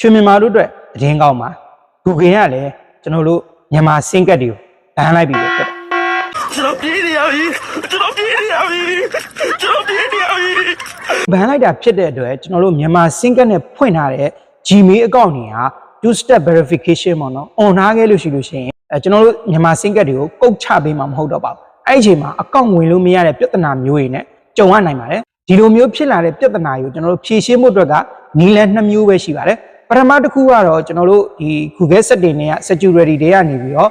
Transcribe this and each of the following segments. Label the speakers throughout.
Speaker 1: ရွှေမြန်မာတို့အတွက်သတင်းကောင်းပါ Google ကလည်းကျွန်တော်တို့မြန်မာစင်ကတ်တွေကိုဘန်လိုက်ပြီပဲဖြစ်တယ်
Speaker 2: ကျွန်တော်ပြေးနေရပြီကျွန်တော်ပြေးနေရပြီကျွန်တော်ပြေးနေရပြီ
Speaker 1: ဘန်လိုက်တာဖြစ်တဲ့အတွက်ကျွန်တော်တို့မြန်မာစင်ကတ်နဲ့ဖွင့်ထားတဲ့ Gmail account တွေက two step verification ပေါ့နော် on ထားခဲ့လို့ရှိလို့ရှိရင်အဲကျွန်တော်တို့မြန်မာစင်ကတ်တွေကိုကုတ်ချပေးမှာမဟုတ်တော့ပါဘူးအဲ့ဒီအချိန်မှာ account ဝင်လို့မရတဲ့ပြဿနာမျိုးတွေနဲ့ကြုံရနိုင်ပါတယ်ဒီလိုမျိုးဖြစ်လာတဲ့ပြဿနာတွေကိုကျွန်တော်တို့ဖြေရှင်းဖို့အတွက်ကနည်းလမ်းနှစ်မျိုးပဲရှိပါတယ် ပထမတစ်ခုကတော့ကျွန်တော်တို့ဒီ Google setting တွေက security တွေကနေပြီးတော့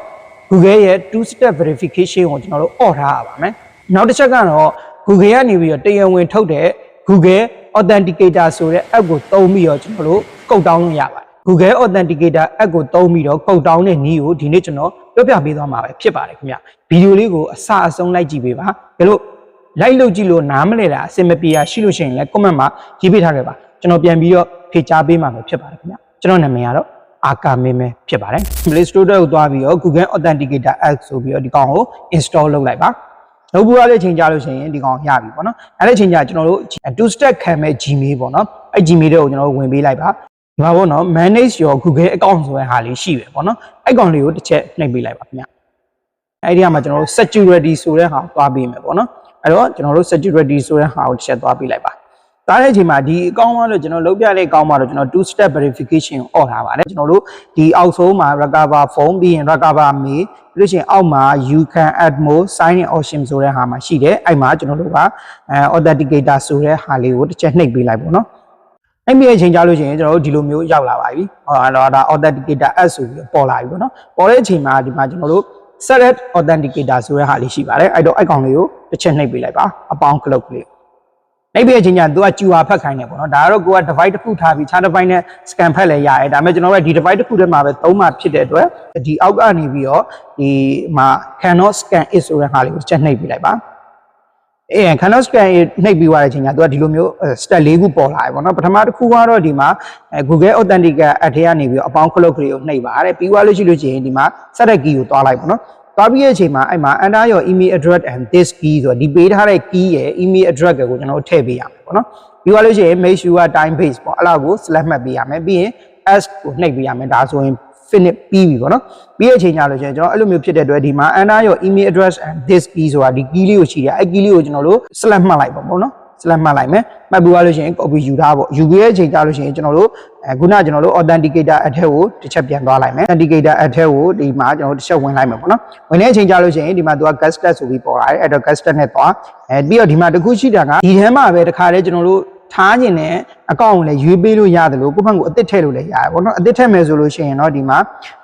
Speaker 1: Google ရဲ့ two step verification ကိုကျွန်တော်တို့ on ထားရပါမယ်နောက်တစ်ချက်ကတော့ Google ကနေပြီးတော့တရားဝင်ထုတ်တဲ့ Google Authenticator ဆိုတဲ့ app ကိုသုံးပြီးတော့ကျွန်တော်တို့ကုတ်တောင်းလို့ရပါတယ် Google Authenticator app ကိုသုံးပြီးတော့ကုတ်တောင်းတဲ့နည်းကိုဒီနေ့ကျွန်တော်ပြောပြပေးသွားမှာပဲဖြစ်ပါတယ်ခင်ဗျဗီဒီယိုလေးကိုအစအဆုံးလိုက်ကြည့်ပေးပါဘယ်လိုလိုက်လို့ကြည့်လို့နားမလဲတာအဆင်မပြေတာရှိလို့ရှိရင်လည်း comment မှာရေးပေးထားခဲ့ပါ ကျွန်တော်ပြန်ပြီးတော့ဖြေချပေးမှာပဲဖြစ်ပါတယ်ခင်ဗျကျွန်တော်နာမည်ကတော့အာကာမင်းပဲဖြစ်ပါတယ် Play Store ကိုသွားပြီးတော့ Google Authenticator app ဆိုပြီးတော့ဒီကောင်ကို install လုပ်လိုက်ပါလုပ်ဘူးရတဲ့ချိန်ကြလို့ရှိရင်ဒီကောင်ရပြီပေါ့နော်အဲ့ဒီချိန်ကျကျွန်တော်တို့ two step ခံမဲ့ Gmail ပေါ့နော်အဲ့ Gmail တွေကိုကျွန်တော်တို့ဝင်ပေးလိုက်ပါဒီမှာပေါ့နော် manage your Google account ဆိုတဲ့ဟာလေးရှိပဲပေါ့နော်အဲ့ကောင်လေးကိုတစ်ချက်နှိပ်ပေးလိုက်ပါခင်ဗျအဲ့ဒီကမှာကျွန်တော်တို့ security ဆိုတဲ့ဟာသွားပေးမယ်ပေါ့နော်အဲ့တော့ကျွန်တော်တို့ security ဆိုတဲ့ဟာကိုတစ်ချက်သွားပေးလိုက်ပါ သားတဲ့အချိန်မှာဒီအကောင့်ကတော့ကျွန်တော်လုပ်ပြတဲ့အကောင့်မှာတော့ကျွန်တော် two step verification ကိုអော်ထားပါတယ်ကျွန်တော်တို့ဒီအောက်ဆုံးမှာ recover phone ပြီးရင် recover mail ပြီးလို့ရှိရင်အောက်မှာ you can add more sign in option ဆိုတဲ့ဟာမှာရှိတယ်အဲ့မှာကျွန်တော်တို့ကအဲ authenticator ဆိုတဲ့ဟာလေးကိုတစ်ချက်နှိပ်ပေးလိုက်ပေါ့နော်အဲ့ဒီအချိန်ကြာလို့ရှိရင်ကျွန်တော်တို့ဒီလိုမျိုးရောက်လာပါပြီဟောတော့ဒါ authenticator app ဆိုပြီးပေါ်လာပြီပေါ့နော်ပေါ်တဲ့အချိန်မှာဒီမှာကျွန်တော်တို့ set authenticator ဆိုတဲ့ဟာလေးရှိပါတယ်အဲ့တော့အဲ့ကောင်လေးကိုတစ်ချက်နှိပ်ပေးလိုက်ပါအပေါင်း clock လေး နိုင်ပြအချင်းချင်းသူက QR ဖတ်ခိုင်းတယ်ပေါ့နော်ဒါကတော့ကိုက device တစ်ခုထားပြီးခြား device နဲ့ scan ဖတ်လဲရတယ်ဒါပေမဲ့ကျွန်တော်တို့ကဒီ device တစ်ခုထဲမှာပဲသုံးမှဖြစ်တဲ့အတွက်ဒီအောက်ကနေပြီးတော့ဒီမှာ cannot scan it ဆိုတဲ့ဟာလေးကိုချက်နှိပ်ပြလိုက်ပါအေး cannot scan it နှိပ်ပြီးသွားတဲ့အချိန်ကျသူကဒီလိုမျိုး step ၄ခုပေါ်လာပြီပေါ့နော်ပထမတစ်ခုကတော့ဒီမှာ Google Authenticator app ထဲကနေပြီးတော့အပေါင်း clock ကလေးကိုနှိပ်ပါတယ်ပြီးသွားလို့ရှိလို့ရှိရင်ဒီမှာ set the key ကိုတွားလိုက်ပေါ့နော် သွားပြီးတဲ့အချိန်မှာအဲ့မှာ enter your email address and this key ဆိုတော့ဒီပေးထားတဲ့ key ရဲ့ email address ကိုကျွန်တော်တို့ထည့်ပေးရမယ်ပေါ့နော်ပြီးသွားလို့ရှိရင် make sure time base ပေါ့အဲ့လောက်ကို select မှတ်ပေးရမယ်ပြီးရင် s ကိုနှိပ်ပေးရမယ်ဒါဆိုရင် finish ပြီးပြီပေါ့နော်ပြီးတဲ့အချိန်ကျလို့ရှိရင်ကျွန်တော်အဲ့လိုမျိုးဖြစ်တဲ့အတွက်ဒီမှာ enter your email address and this key ဆိုတာဒီ key လေးကိုရှိတယ်အဲ့ key လေးကိုကျွန်တော်တို့ select မှတ်လိုက်ပါပေါ့နော် select မှတ်လိုက်မယ်မှတ်ပြီးသွားလို့ရှိရင် copy ယူထားပေါ့ယူပြီးတဲ့အချိန်ကျလို့ရှိရင်ကျွန်တော်တို့အဲခုနကကျွန်တော်တို့ authenticator အထက်ကိုတစ်ချက်ပြန်သွားလိုက်မယ် authenticator အထက်ကိုဒီမှာကျွန်တော်တို့တစ်ချက်ဝင်လိုက်မယ်ပေါ့နော်ဝင်တဲ့အချိန်ကျလို့ရှိရင်ဒီမှာသူက guest tag ဆိုပြီးပေါ်လာတယ်အဲ့တော့ guest tag နဲ့သွားအဲပြီးတော့ဒီမှာတစ်ခုရှိတာကဒီထဲမှာပဲတခါတည်းကျွန်တော်တို့ထားခြင်းနဲ့အကောင့်ကိုလည်းရွေးပေးလို့ရတယ်လို့ကိုယ့်ဘက်ကိုအသစ်ထည့်လို့လည်းရတယ်ပေါ့နော်အသစ်ထည့်မယ်ဆိုလို့ရှိရင်တော့ဒီမှာ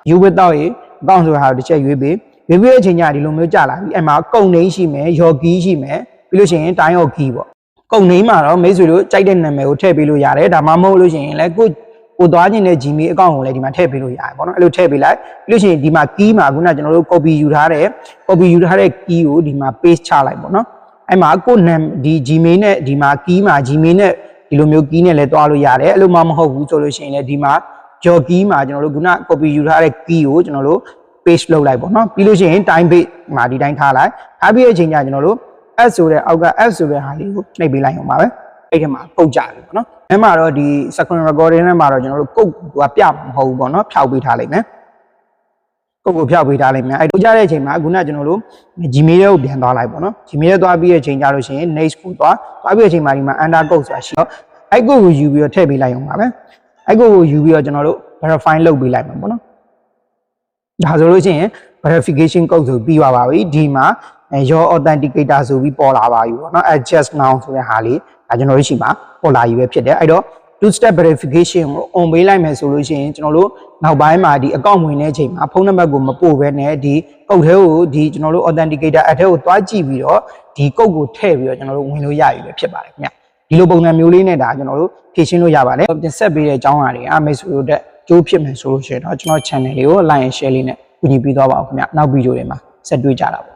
Speaker 1: you without ရေအကောင့်ဆိုတာကိုတစ်ချက်ရွေးပေးရွေးပေးတဲ့အချိန်ကျဒီလိုမျိုးကြာလာပြီအဲ့မှာကုန်နေရှိမယ် your key ရှိမယ်ပြီးလို့ရှိရင် time of key ပေါ့ ကုံနေမှာတော့မိတ်ဆွေတို့ကြိုက်တဲ့နာမည်ကိုထည့်ပေးလို့ရတယ်ဒါမှမဟုတ်လို့ရှိရင်လည်းကိုကိုသွားခြင်းတဲ့ Gmail account ကိုလည်းဒီမှာထည့်ပေးလို့ရတယ်ပေါ့နော်အဲ့လိုထည့်ပေးလိုက်ပြီးလို့ရှိရင်ဒီမှာ key မှာခုနကကျွန်တော်တို့ copy ယူထားတဲ့ copy ယူထားတဲ့ key ကိုဒီမှာ paste ချလိုက်ပေါ့နော်အဲ့မှာကိုနာဒီ Gmail နဲ့ဒီမှာ key မှာ Gmail နဲ့ဒီလိုမျိုး key နဲ့လည်းတွားလို့ရတယ်အဲ့လိုမှမဟုတ်ဘူးဆိုလို့ရှိရင်လည်းဒီမှာ your key မှာကျွန်တော်တို့ခုန copy ယူထားတဲ့ key ကိုကျွန်တော်တို့ paste လုပ်လိုက်ပေါ့နော်ပြီးလို့ရှိရင် time base မှာဒီတိုင်းထားလိုက်ထားပြီးတဲ့အချိန်ကျကျွန်တော်တို့ app ဆိုတဲ့အောက်က app ဆိုတဲ့ဟာလေးကိုနှိပ်ပေးလိုက်အောင်ပါပဲအဲ့ဒီမှာပုတ်ကြပြီပေါ့နော်အဲမှာတော့ဒီ screen recording နဲ့မှာတော့ကျွန်တော်တို့ကုတ်ကပြမဟုတ်ဘူးပေါ့နော်ဖြောက်ပေးထားလိုက်မယ်ကုတ်ကိုဖြောက်ပေးထားလိုက်မယ်အဲ့ဒီကြတဲ့အချိန်မှာခုနကကျွန်တော်တို့ Gmail ကိုပြန်သွားလိုက်ပေါ့နော် Gmail သွားပြီးတဲ့အချိန်ကြလို့ရှိရင် next ကိုသွားသွားပြီးတဲ့အချိန်မှာဒီမှာ under code ဆိုတာရှိတော့အဲ့ကုတ်ကိုယူပြီးတော့ထည့်ပေးလိုက်အောင်ပါပဲအဲ့ကုတ်ကိုယူပြီးတော့ကျွန်တော်တို့ verify လုပ်ပေးလိုက်မှာပေါ့နော်ဒါဆိုလို့ရှိရင် verification code ဆိုပြီးပါပါပြီဒီမှာအဲ your authenticator ဆိုပြီးပေါ်လာပါပြီပေါ့နော် adjust now ဆိုတဲ့ဟာလေးဒါကျွန်တော်တို့ရှိမှာပေါ်လာပြီပဲဖြစ်တယ်အဲ့တော့ two step verification ကို on ပေးလိုက်မယ်ဆိုလို့ရှိရင်ကျွန်တော်တို့နောက်ပိုင်းမှာဒီ account ဝင်တဲ့အချိန်မှာဖုန်းနံပါတ်ကိုမပို့ဘဲနဲ့ဒီကုတ်ထဲကိုဒီကျွန်တော်တို့ authenticator အထက်ကိုတွားကြည့်ပြီးတော့ဒီကုတ်ကိုထည့်ပြီးတော့ကျွန်တော်တို့ဝင်လို့ရပြီပဲဖြစ်ပါတယ်ခင်ဗျဒီလိုပုံစံမျိုးလေးနဲ့ဒါကျွန်တော်တို့ဖြည့်ရှင်းလို့ရပါတယ်ပြင်ဆက်ပေးတဲ့အကြောင်းအရာတွေအားမိတ်ဆွေတို့တက်ကြိုးဖြစ်မယ်ဆိုလို့ရှိရင်တော့ကျွန်တော် channel လေးကို like and share လေးနဲ့ကူညီပေးသွားပါဦးခင်ဗျနောက်ဗီဒီယိုတွေမှာဆက်တွေ့ကြတာပေါ့